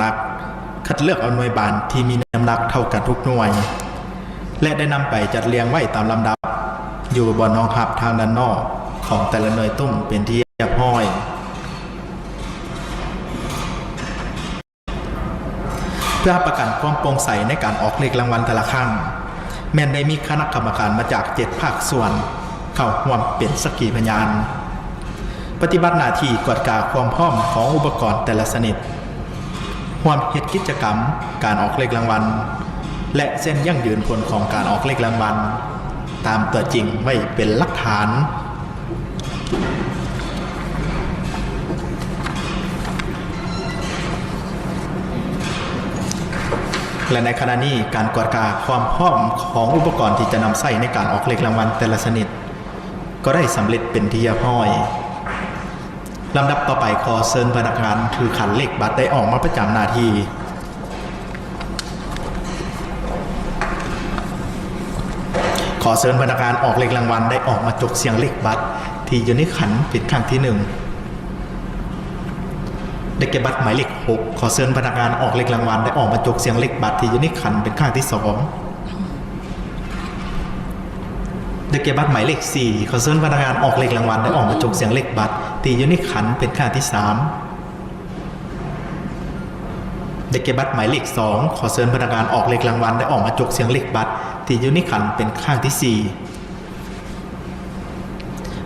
หนัก คัดเลือกเอาหน่วยบานที่มีน้ำหนักเท่ากันทุกหน่วย และได้นำไปจัดเรียงไว้ตามลำดับ อยู่บนห้องหับทางด้านนอกของแต่ละหน่วยตุ้มเป็นที่เรียบร้อย เพื่อประกันความโปร่งใสในการออกเลขรางวัลแต่ละครั้งแม้นได้มีคณะกรรมการมาจากเจ็ดภาคส่วน เข้าร่วมเป็นสกีพยาน ปฏิบัติหน้าที่กวดกาความพร้อมของอุปกรณ์แต่ละชนิด ร่วมเหตุกิจกรรม การออกเลขรางวัล และเส้นยั่งยืนผลของการออกเลขรางวัล ตามตัวจริงไว้เป็นหลักฐานและในขณะนี้การกวดกาความพร้อมของอุปกรณ์ที่จะนำใส่ในการออกเลขรางวัลแต่ละชนิด ก็ได้สำเร็จเป็นที่เรียบร้อย ลำดับต่อไปขอเชิญพนักงานถือขันเหลขบัตรได้ออกมาประจำหน้าที่ขอเชิญพนักงานออกเลขรางวัลได้ออกมาจกเสียงเลขบัตร ที่อยู่ในขันเป็นครั้งที่หนึ่งได้แก่บัตรหมายเลขหกขอเชิญพนักงานออกเลขรางวัลได้ออกมาจกเสียงเลขบัตรที่อยู่ในขันเป็นครั้งที่สองได้แก่บัตรหมายเลขสี่ขอเชิญพนักงานออกเลขรางวัลได้ออกมาจกเสียงเลขบัตร ที่อยู่ในขันเป็นครั้งที่สามได้แก่บัตรหมายเลขสองขอเชิญพนักงานออกเลขรางวัลได้ออกมาจกเสียงเลขบัตรที่อยู่ในขันเป็นครั้งที่สี่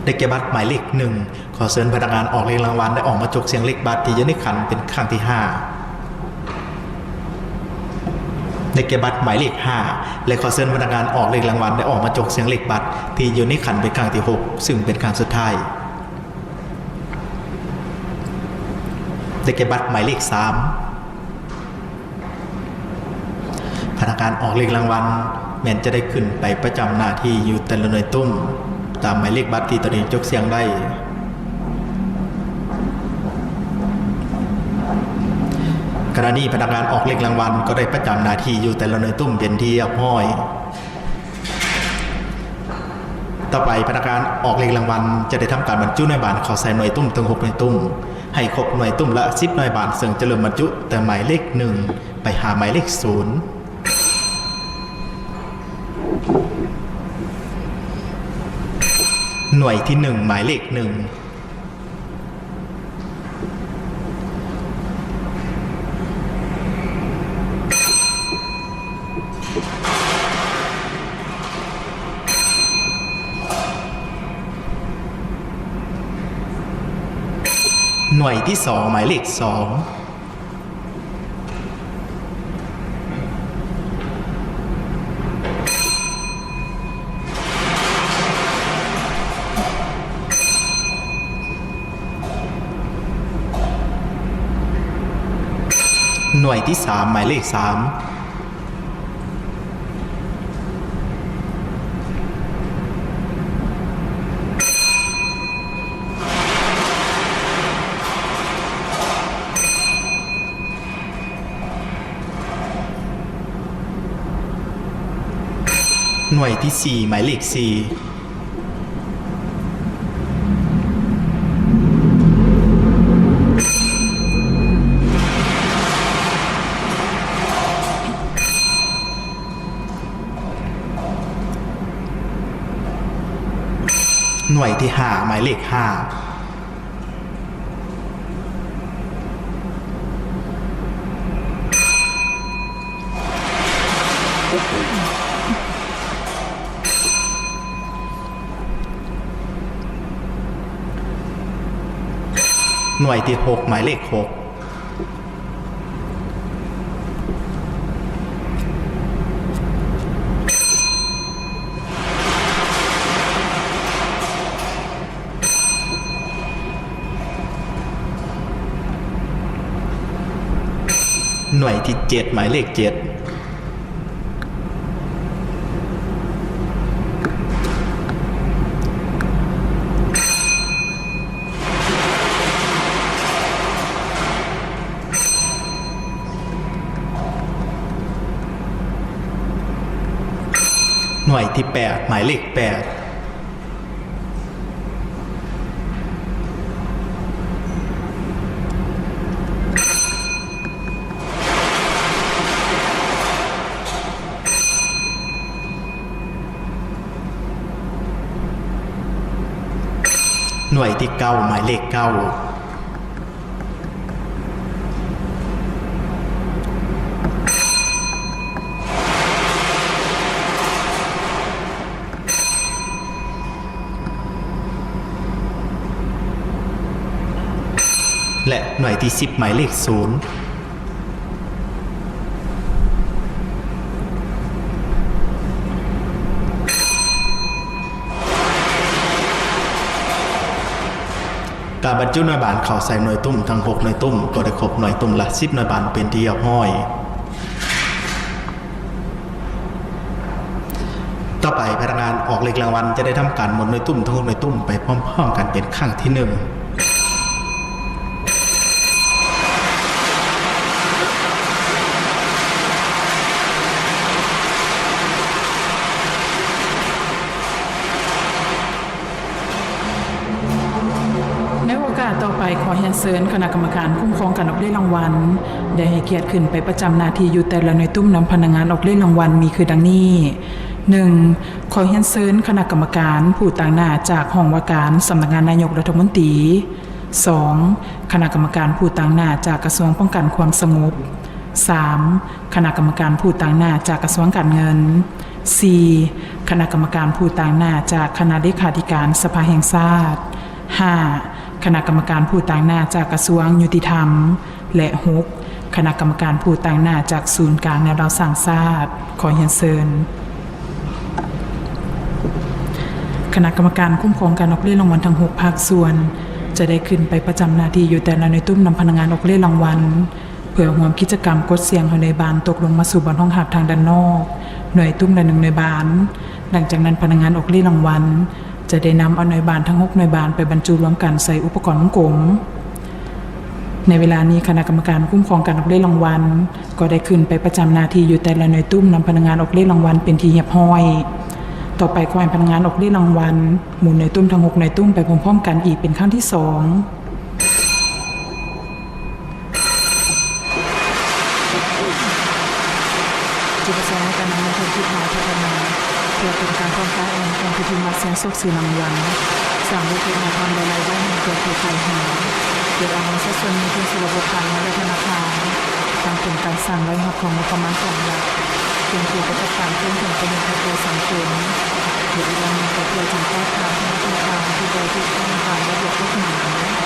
ได้แก่บัตรหมายเลขหนึ่งขอเชิญพนักงานออกเลขรางวัลได้ออกมาจกเสียงเลขบัตรที่อยู่ในขันเป็นครั้งที่ห้าได้แก่บัตรหมายเลขห้าและขอเชิญพนักงานออกเลขรางวัลได้ออกมาจกเสียงเลขบัตรที่อยู่ในขันเป็นครั้งที่หกซึ่งเป็นครั้งสุดท้าย ได้แก่บัตรหมายเลขสามพนักงานออกเลขรางวัลแมนจะได้ขึ้นไปประจำหน้าที่อยู่แต่ละหน่วยตุ้ม ตามหมายเลขบัตรที่ตนเองจกเสียงได้ขณะนี้พนักงานออกเลขรางวัลก็ได้ประจำหน้าที่อยู่แต่ละหน่วยตุ้มเป็นที่เรียบร้อย ต่อไปพนักงานออกเลขรางวัลจะได้ทำการบรรจุหน่วยบานเข้าใส่หน่วยตุ้มถึงหกหน่วยตุ้ม ให้ครบหน่วยตุ้มละสิบหน่วยบานซึ่งจะเริ่มบรรจุ แต่หมายเลขหนึ่งไปหาหมายเลขศูนย์หน่วยที่หนึ่งหมายเลขหนึ่ง หน่วยที่สองหมายเลขสองหน่วยที่สามหมายเลขสาม หน่วยที่สี่หมายเลขสี่หน่วยที่ห้าหมายเลขห้า หน่วยที่ 6 หมายเลข 6หน่วยที่ 7 หมายเลข 7 น่วยที่ 8 หมายเลข 8หน่วยที่เก้าหมายเลขเก้า หน่วยที่สิบหมายเลขศูนย์การบรรจุหน่วยบานเขาใส่หน่วยตุ้มทั้งหกหน่วยตุ้มก็ได้ครบหน่วยตุ้มละสิบหน่วยบานเป็นที่เรียบร้อย ต่อไปพนักงานออกเลขรางวัลจะได้ทำการหมดหน่วยตุ้มทั้งหกหน่วยตุ้มไปพร้อมๆกันเป็นครั้งที่หนึ่ง ในโอกาสต่อไปขอ เฮียนเซิญคณะกรรมการคุ้มครองการออกเล่นรางวัล ได้ให้เกียรติขึ้นไปประจำนาทีอยู่แต่ละหน่วยตุ้มนำพนักงานออกเล่นรางวัลมีคือดังนี้ 1. ขอเฮียนเซิญคณะกรรมการผู้ต่างหน้าจากห้องว่าการสำนักงานนายกรัฐมนตรี 2. คณะกรรมการผู้ต่างหน้าจากกระทรวงป้องกันความสงบ 3. คณะกรรมการผู้ต่างหน้าจากกระทรวงการเงิน 4. คณะกรรมการผู้ต่างหน้าจากคณะเลขาธิการสภาแห่งชาติ 5. คณะกรรมการผู้ต่างหน้าจากกระทรวงยุติธรรม และ 6. คณะกรรมการผู้ต่างหน้าจากศูนย์กลางแนวดาวสร้างชาติขอเฮียนเซิญคณะกรรมการคุ้มครองการออกเล่รางวัลทั้ง6ภาคส่วน จะได้ขึ้นไปประจำหน้าที่อยู่แต่ละในตุ้มนำพนักงานออกเล่รางวัลเพื่อห่วมกิจกรรมกดเสียงภายในบานตกลงมาสู่บนห้องหับทางด้านนอก หน่วยตุ้มละหนึ่งในบาน หลังจากนั้นพนักงานออกเล่รางวัล จะได้นำเอาหน่วยบานทั้งหกหน่วยบานไปบรรจุรวมกันใส่อุปกรณ์ของกลม ในเวลานี้คณะกรรมการคุ้มครองการออกเล่รางวัล ก็ได้ขึ้นไปประจำหนาทีอยู่แต่ละหน่วยตุ้มนำพนักงานออกเล่รางวัลเป็นทีเหียบห้อย ต่อไปควายพนักงานออกเล่รางวัลหมุนหนตุ้มทั้งหกในตุ้มไปพร้อมๆกันอีกเป็นขั้นที่สองจุดประสงค์ในการนำเงินทุนที่มาพัฒนาเพื่อเป็นการป้อง กันองมาเสียงโศกสีรางวัลสร้างวิกฤตในความรายได้ให้เกิดผู้ขายหาเกิดเอาเงินสัดส่วนมีทุนสู่รบบการเงินและธนาคารทางเป็นการสร้างรายรับของงบประมาณของรัฐเป็นผู้ประกอบการเพื่อผลประโยชน์ต่อสังคมหรืออีกอย่างหนึ่งก็เพื่อถึงแก้ทางธนาคารที่โดยที่ต้องการระบบกฎหมาย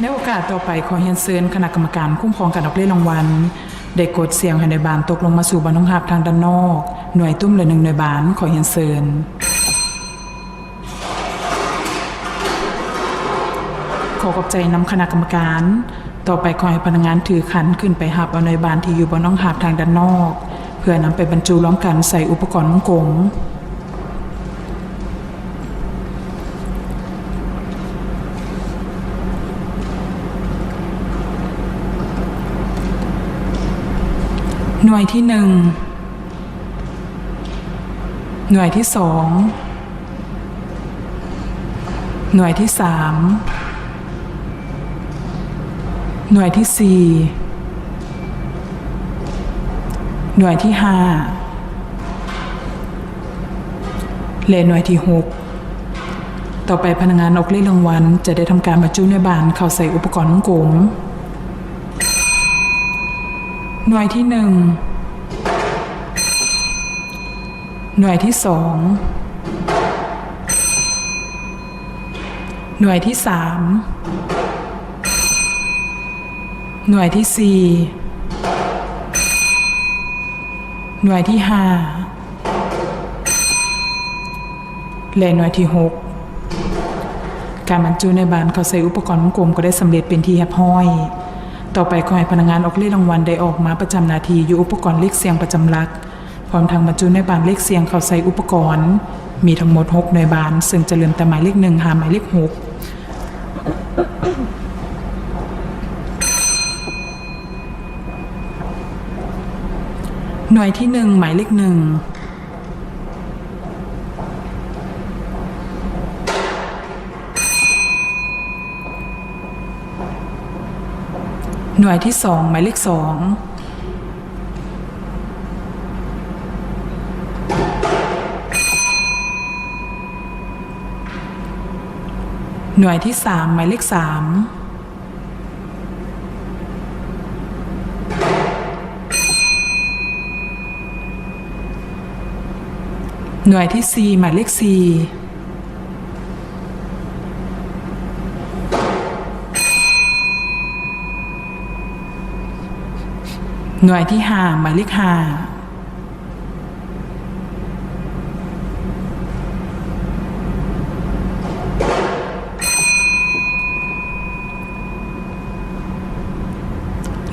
ในโอกาสต่อไปขอเฮียนเซินคณะกรรมการคุ้มครองการออกเล่นรางวัล ได้กดเสียงให้ในบานตกลงมาสู่บรรทุกหับทางด้านนอก หน่วยตุ้มเลยหนึ่งหนบานขอเห็นเซินขอขอบใจนำคณะกรรมการ ต่อไปขอให้พนักงานถือขันขึ้นไปหับเอาหนบานที่อยู่บนน้องหาบทางด้านนอก เพื่อนำไปบรรจุล้อมกันใส่อุปกรณ์วงกง หน่วยที่หนึ่ง หน่วยที่สอง หน่วยที่สาม หน่วยที่สี่ หน่วยที่ห้าและหน่วยที่หกต่อไปพนักงานออกเลขรางวัลจะได้ทำการบรรจุในบานเข้าใส่อุปกรณ์ของกลม หน่วยที่หนึ่งหน่วยที่สองหน่วยที่สามหน่วยที่สี่หน่วยที่ห้าและหน่วยที่หกการบรรจุในบานเขาใส่อุปกรณ์วงกลมก็ได้สำเร็จเป็นที่เรียบร้อย ต่อไปขอให้พนักงานออกเลขรางวัลได้ออกมาประจำนาทีอยู่อุปกรณ์เลขเสียงประจำหลัก พร้อมทางบรรจุในบานเลขเสียงเข้าใส่อุปกรณ์ มีทั้งหมด6ในบาน ซึ่งจะเริ่มแต่หมายเลขหนึ่งหาหมายเลขหกหน่วยที่หนึ่งหมายเลขหนึ่ง น่วยที่สองหมายเลขสองหน่วยที่สามหมายเลขสามหน่วยที่สี่หมายเลขสี่ หน่วยที่ห้าหมายเลขห้า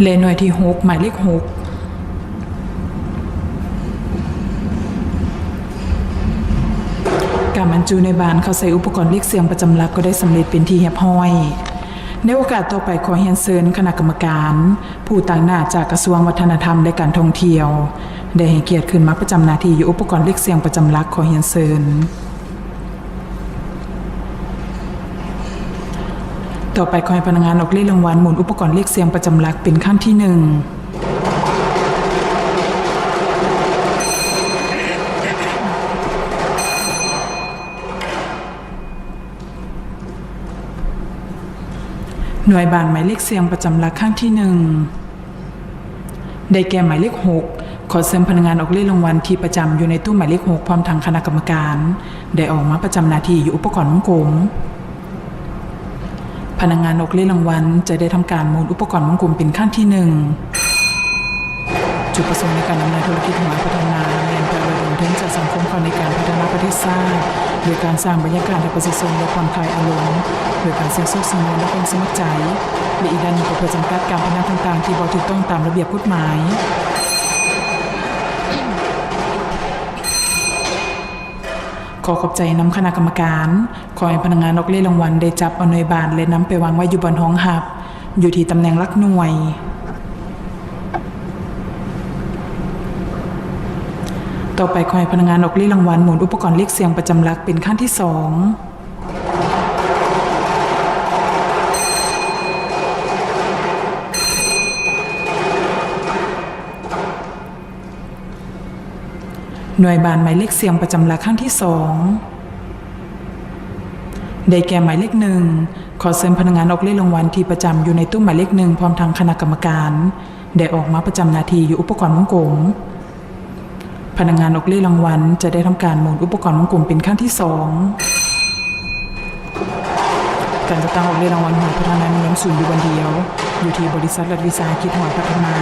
เลนหน่วยที่หกหมายเลขหกการบรรจุในบานเขาใส่อุปกรณ์เรียกเสียงประจำลักก็ได้สำเร็จเป็นที่เรียบร้อย ในโอกาสต่อไปขอเฮียนเซินคณะกรรมการ ผู้ต่างหน้าจากกระทรวงวัฒนธรรมและการท่องเที่ยว ได้ให้เกียรติขึ้นมาประจำหนาทีอยู่อุปกรณ์เล็กเสียงประจำลักขอเฮียนเซินต่อไปขอให้พนักงานออกเลขรางวัลหมุนอุปกรณ์เล็กเสียงประจำลักเป็นขั้นที่ห นึ่งหน่วยบานหมายเลขเสียงประจำหลักข้างที่หนึ่งได้แก่หมายเลขหกขอเสริมพนักงานออกเลขรางวัลที่ประจำอยู่ในตู้หมายเลขหกพร้อมทางคณะกรรมการ ได้ออกมาประจำนาทีอยู่อุปกรณ์วงกลมพนักงานออกเลขรางวัลจะได้ทำการมุนอุปกรณ์วงกลมเป็นขั้นที่หนึ่งจุดประสงค์ในการดำเนินธุรกิจหมายพัฒนา เรียนการระดมทุนจากสังคมเข้าในการพัฒนาประเทศชาติโดยการสร้างบรรยากาศให้ประชาชนได้ผ่อนคลายอารมณ์โดยการเสี่ยงโชคเสี่ยงดวงและความสมัครใจและอีกด้านหนึ่งก็เพื่อจำกัดการพนันต่างๆ ที่บ่ถูกต้องตามระเบียบกฎหมายขอขอบใจน้ำคณะกรรมการ ขอให้พนักงานออกเล่รางวัลได้จับอนวยบานและนำไปวางไว้อยู่บนห้องหับ อยู่ที่ตำแหน่งลักหน่วย ต่อไปขอให้พนักงานออกเล่รางวัลหมุนอุปกรณ์เรียกเสียงประจำหลักเป็นขั้นที่สองหน่วยบานหมายเลขเสียงประจำหลักขั้นที่สองได้แก่หมายเลขหนึ่งขอเสริมพนักงานออกเลขรางวัลที่ประจำอยู่ในตู้หมายเลขหนึ่งพร้อมทางคณะกรรมการ ได้ออกมาประจำนาทีอยู่อุปกรณ์วงกลม พนักงานออกเลขรางวัลจะได้ทำการหมุนอุปกรณ์วงกลมเป็นขั้นที่สองการจัดตั้งออกเลขรางวัลหวยพัฒนามีน้ำสูงอยู่วันเดียว อยู่ที่บริษัทรัฐวิสาหกิจหวยพัฒนา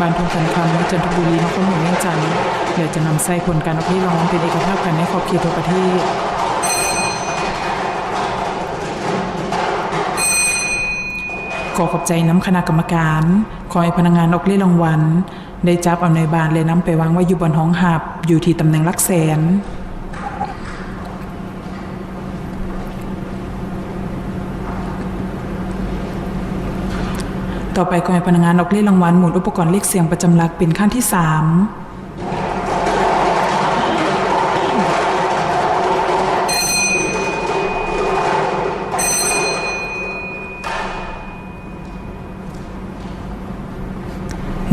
บ้านทองกันคำจันทบุรีนครหลวงเวียงจันทร์เดี๋ยวจะนำไส้ผลการออกเลขรางวัลเป็นเอกภาพกันในขอบเขตทั่วประเทศขอขอบใจน้ำคณะกรรมการ ขอให้พนักงานออกเล่รางวัล ได้จับเอาในบานเลยนำไปวางไว้อยู่บนห้องหับ อยู่ที่ตำแหน่งลักแสนต่อไปขอให้พนักงานออกเลขรางวัลหมุนอุปกรณ์เลขเสียงประจำหลักเป็นขั้นที่สาม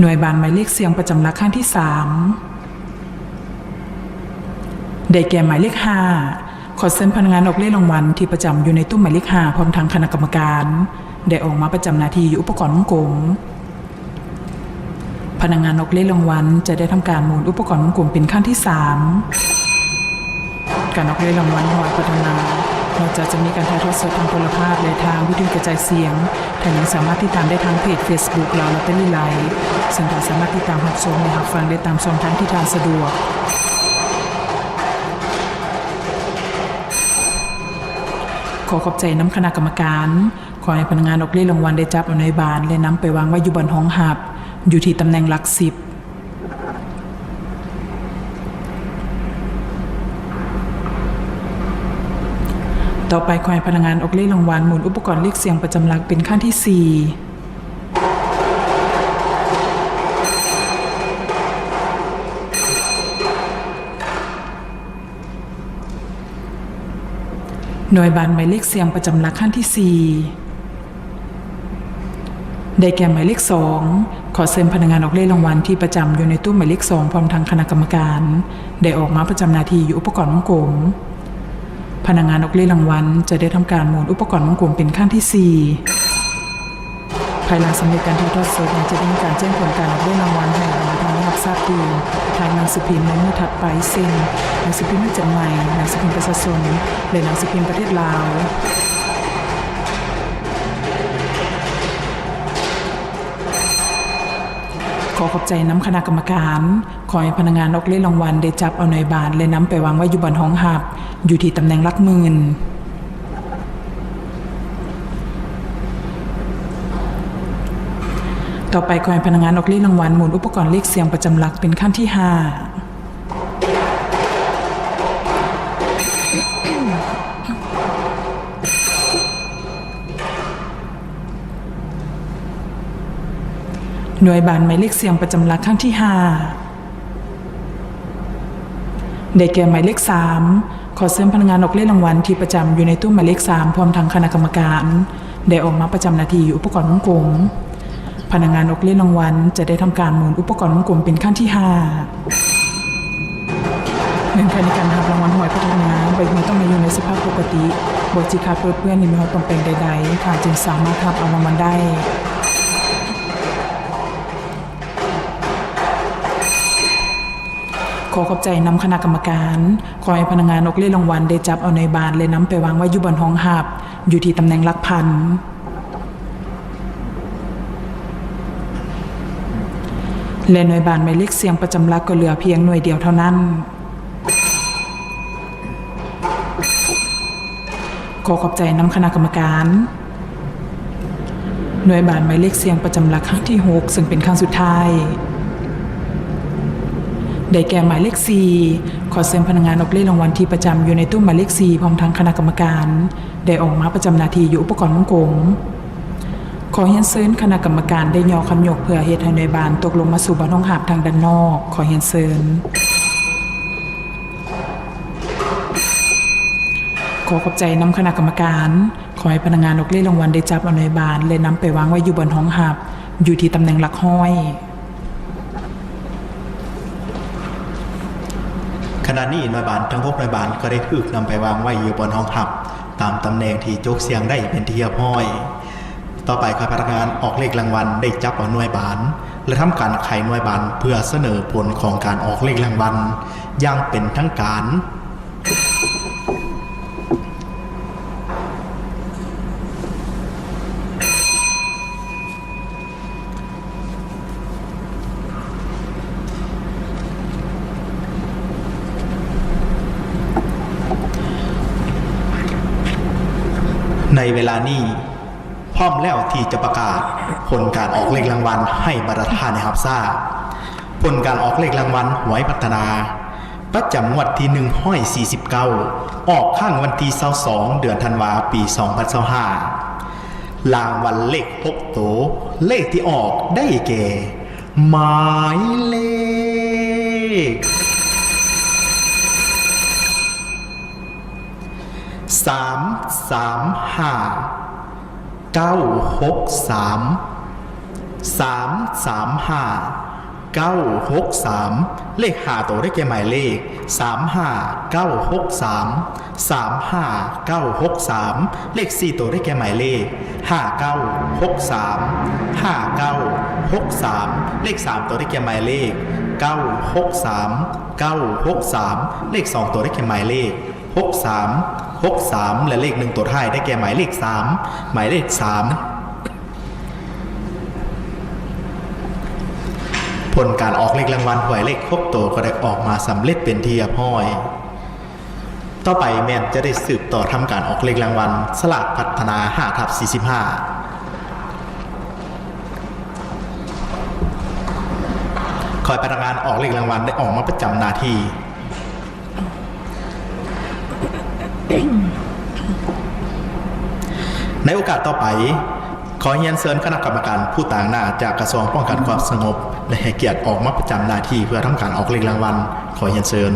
หน่วยบานหมายเลขเสียงประจำหลักขั้นที่สามได้แก่หมายเลขห้าขอเซ็นพนักงานออกเลขรางวัลที่ประจำอยู่ในตู้หมายเลขห้าพร้อมทางคณะกรรมการ ได้ออกมาประจำหนาทีอยู่อุปกรณ์วงกลมพนักงานออกเลขรางวัลจะได้ทำการหมุนอุปกรณ์วงกลมเป็นขั้นที่สามการออกเลขรางวัลหวยพัฒนา นอกจากจะมีการถ่ายทอดสดทางโทรภาพและทางวิทยุกระจายเสียงท่านยังสามารถติดตามได้ทางเพจ Facebook เราลอตเตอรี่ไลฟ์ซึ่งท่านสามารถติดตามรับชมและรับฟังได้ตามช่องทางที่ท่านสะดวกขอขอบใจน้ำคณะกรรมการ ขอให้พนักงานออกเลขรางวัลได้จับเอาในบานและนำไปวางไว้อยู่บนห้องหับ อยู่ที่ตำแหน่งหลักสิบ ต่อไปขอให้พนักงานออกเลขรางวัลหมุนอุปกรณ์เลขเสียงประจำหลักเป็นขั้นที่สี่หน่วยบานหมายเลขเสียงประจำหลักขั้นที่ 4 ได้แก่หมายเลขสองขอเซ็นพนักงานออกเลขรางวัลที่ประจำอยู่ในตู้หมายเลขสองพร้อมทางคณะกรรมการ ได้ออกมาประจำนาทีอยู่อุปกรณ์วงกลม พนักงานออกเลขรางวัลจะได้ทำการหมุนอุปกรณ์วงกลมเป็นขั้นที่สี่ภายหลังสำเร็จการถ่ายทอดสดยังจะได้มีการแจ้งผลการออกเลขรางวัลให้เราทางรับทราบดีทางหนังสือพิมพ์ในมือถัดไปเซ็นหนังสือพิมพ์นักจัดใหม่หนังสือพิมพ์ประชาชนและหนังสือพิมพ์ประเทศลาวขอขอบใจน้ำคณะกรรมการ ขอให้พนักงานออกเล่นรางวัลได้จับเอาหน่วยบานและน้ำไปวางไว้อยู่บนห้องหับ อยู่ที่ตำแหน่งหลักหมื่นต่อไปขอให้พนักงานออกเล่นรางวัลหมุนอุปกรณ์เลขเสียงประจำหลักเป็นขั้นที่ 5หน่วยบานหมายเลขเสียงประจำหลักขั้นที่ห้าได้แก่หมายเลขสาม ขอเสริมพนักงานออกเล่นรางวัลที่ประจำอยู่ในตู้หมายเลขสามพร้อมทางคณะกรรมการ ได้ออกมาประจำนาทีอยู่อุปกรณ์วงกลมพนักงานออกเล่นรางวัลจะได้ทำการหมุนอุปกรณ์วงกลมเป็นขั้นที่ห้าเงื่อนในการรับรางวัลหวยพัฒนาใบหวยต้องมาอยู่ในสภาพปกติบทจิคาเพื่อเพื่อนในมีความจำเป็นใดๆค่ะจึงสามารถรับเอารางวัลได้ ขอขอบใจนำคณะกรรมการ ขอให้พนักงานอกเล่รางวัลได้จับเอาในบานและนำไปวางไว้อยู่บนห้องหับ อยู่ที่ตำแหน่งหลักพันและหน่วยบานหมายเลขเสียงประจำหลักก็เหลือเพียงหน่วยเดียวเท่านั้น ขอขอบใจนำคณะกรรมการหน่วยบานหมายเลขเสียงประจำหลักครั้งที่ 6 ซึ่งเป็นครั้งสุดท้าย ได้แก่หมายเลข 4 ขอเสริมพนักงานออกเล่นรางวัลที่ประจำอยู่ในตู้หมายเลข 4 พร้อมทั้งคณะกรรมการ ได้ออกมาประจำนาทีอยู่อุปกรณ์วงกลมขอเฮียนเซินคณะกรรมการได้ยอคำยกเพื่อเหตุให้หน่วยบานตกลงมาสู่บ้านห้องหาบทางด้านนอก ขอเฮียนเซินขอขอบใจนำคณะกรรมการ ขอให้พนักงานออกเล่นรางวัลได้จับอาน่วยบานและนำไปวางไว้อยู่บนห้องหับ อยู่ที่ตำแหน่งหลักห้อย ณะนี้หน่วยบานทั้งพวกนายบานก็ได้ถูกนำไปวางไว้อยู่บนห้องหับ ตามตำแหน่งที่โจกเสียงได้เป็นที่เรียบร้อย ต่อไปข้าพนักงานออกเลขรางวัลได้จับเอาหน่วยบาน และทำการไขหน่วยบานเพื่อเสนอผลของการออกเลขรางวัลอย่างเป็นทั้งการ ในเวลานี้พร้อมแล้วที่จะประกาศผลการออกเลขรางวัลให้บรรทานนะครับทราผลการออกเลขรางวัลหวยพัฒนา ประจำงวดที่หนึ่งห้อย49ออกข้างวันที่22เดือนธันวาปี2025รางวัลเลขหกโตเลขที่ออกได้แก่หมายเลข สามสามห้าเก้าหกสามสามสามห้าเก้าหกสามเลขหาตัวได้แก่หมายเลขสามห้าเก้าหกสามสามห้าเก้าหกสามเลขสี่ตัวได้แก่หมายเลขห้าเก้าหกสามห้าเก้าหกสามเลขสามตัวได้แก่หมายเลขเก้าหกสามเก้าหกสามเลขสองตัวได้แก่หมายเลข หกสามหกสามและเลขหนึ่งตัวท้ายได้แก่หมายเลขสามหมายเลขสามผลการออกเลขรางวัลหวยเลขครบตัวก็ได้ออกมาสำเร็จเป็นที่เรียบร้อยต่อไปแมนจะได้สืบต่อทำการออกเลขรางวัลสลากพัฒนา5ทับ45 คอยพนักงานออกเลขรางวัลได้ออกมาประจำหน้าที่ ในโอกาสต่อไป ขอเรียนเชิญคณะกรรมการผู้ต่างหน้าจากกระทรวงป้องกันความสงบ และให้เกียรติออกมาประจำหน้าที่เพื่อทำการออกเลขรางวัล ขอเรียนเชิญ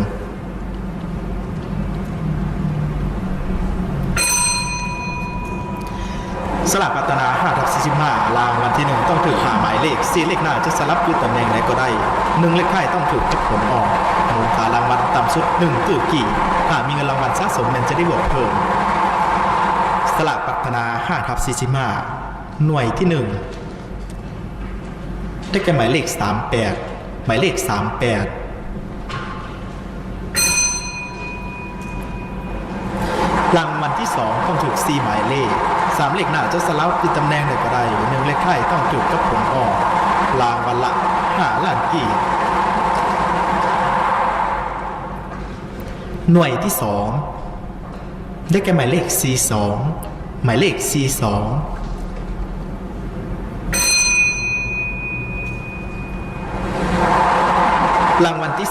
สลากพัฒนา5ทับ45รางวัลที่หนึ่งต้องถือหาหมายเลขสี่เลขหน้าจะสลับอยู่ตำแหน่งไหนก็ได้หนึ่งเลขท้ายต้องถูกจับผลออกมูลค่ารางวัลต่ำสุด 1 ตื้อกี่ หากมีเงินรางวัลสะสมมันจะได้บวกเพิ่มสลากพัฒนา5ทับ45หน่วยที่ 1 ได้แก่หมายเลข 38 หมายเลข 38 รางวัลที่ 2 ต้องถูก 4 หมายเลข 3 เลขหน้าจะสลับคือตำแหน่งใดก็ได้หนึ่งเลขท้ายต้องถูกกับผลออกรางวัลละ5ล้านกี่ หน่วยที่2ได้แก่หมายเลข C2 หมายเลข C2 รางวัลที่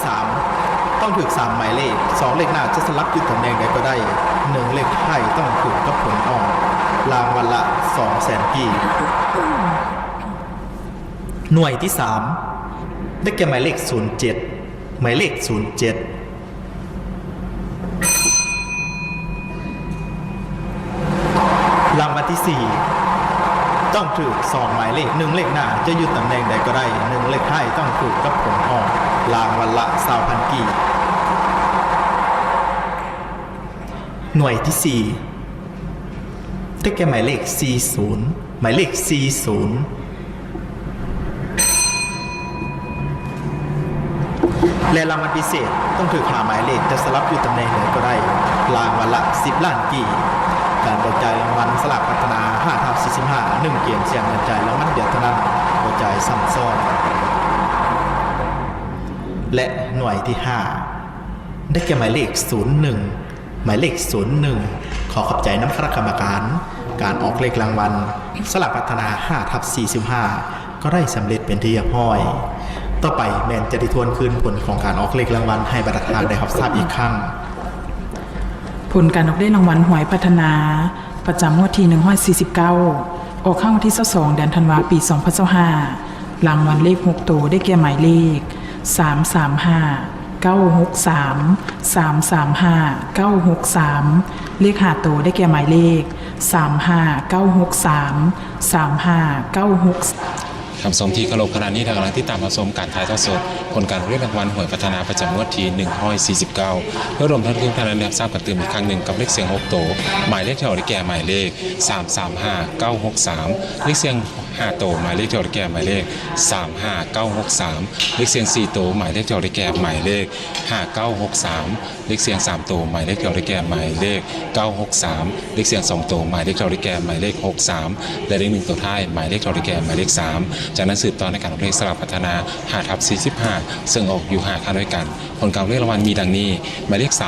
3 ต้องถูก 3 หมายเลข 2 เลขหน้าจะสลับอยู่ตำแหน่งใดก็ได้ 1 เลขท้ายต้องถูกกับผลออกรางวัลละ 2 แสนกีหน่วยที่ 3 ได้แก่หมายเลข 07 หมายเลข 07 รางวัลที่ 4 ต้องถูกสองหมายเลขหนึ่งเลขหน้าจะอยู่ตำแหน่งใดก็ได้หนึ่งเลขท้ายต้องถูกกับผลออกรางวัลละสาวพันกีบหน่วยที่ 4 ได้แก่หมายเลข 40 หมายเลข 40 และรางวัลพิเศษต้องถือหาหมายเลขจะสลับอยู่ตำแหน่งไหนก็ได้ รางวัลละ 10 ล้านกี่ การบริจายรางวัลสลับพัฒนา5ทับ45 1เกียรเสียงบริจายรางวัลเดียวเท่านั้นบริจายซ้ำซ้อนและหน่วยที่ 5 ได้แก่หมายเลข 01 หมายเลข 01 ขอขอบใจน้ำคณะกรรมการ การออกเลขรางวัล สลับพัฒนา5ทับ45 ก็ได้สำเร็จเป็นที่เรียบร้อย ต่อไปแมนจะได้ทวนคืนผลของการออกเลขรางวัลให้บรรดาทานได้รับทราบอีกครั้ง ผลการออกได้รางวัลหวยพัฒนา ประจำงวดที่149 ออกข้างวันที่22เดือนธันวาปี2025รางวัลเลข 6 ตัวได้แก่หมายเลข 335 963 335 963 เลขหาตัวได้แก่หมายเลข 35 963 35 963 คำสมที่เคารพขณะนี้ทางกำลังที่ตามผสมการถ่ายทอดสด ผลการเรียกรางวัลหวยพัฒนาประจำงวดที่149เพื่อรวมท่านทุกท่านได้รับทราบกันเติมอีกครั้งหนึ่งกับเลขเสียง6โตวหมายเลขที่ออกได้แก่หมายเลข 335 963 เลขเสียง 5 โตวหมายเลขที่ออกได้แก่หมายเลข 35 963 เลขเสียง 4 โตวหมายเลขที่ออกได้แก่หมายเลข 5963 เลขเสียง 3 โตวหมายเลขที่ออกได้แก่หมายเลข 963 เลขเสียง 2 โตวหมายเลขที่ออกได้แก่หมายเลข 63 และเลข1ตัวท้ายหมายเลขที่ออกได้แก่หมายเลข 3 จากนั้นสืบต่อในการออกเลขสลับพัฒนา5ทับ45ซึ่งออกอยู่5ครั้งด้วยกัน ผลการเรียกรางวัลมีดังนี้หมายเลข3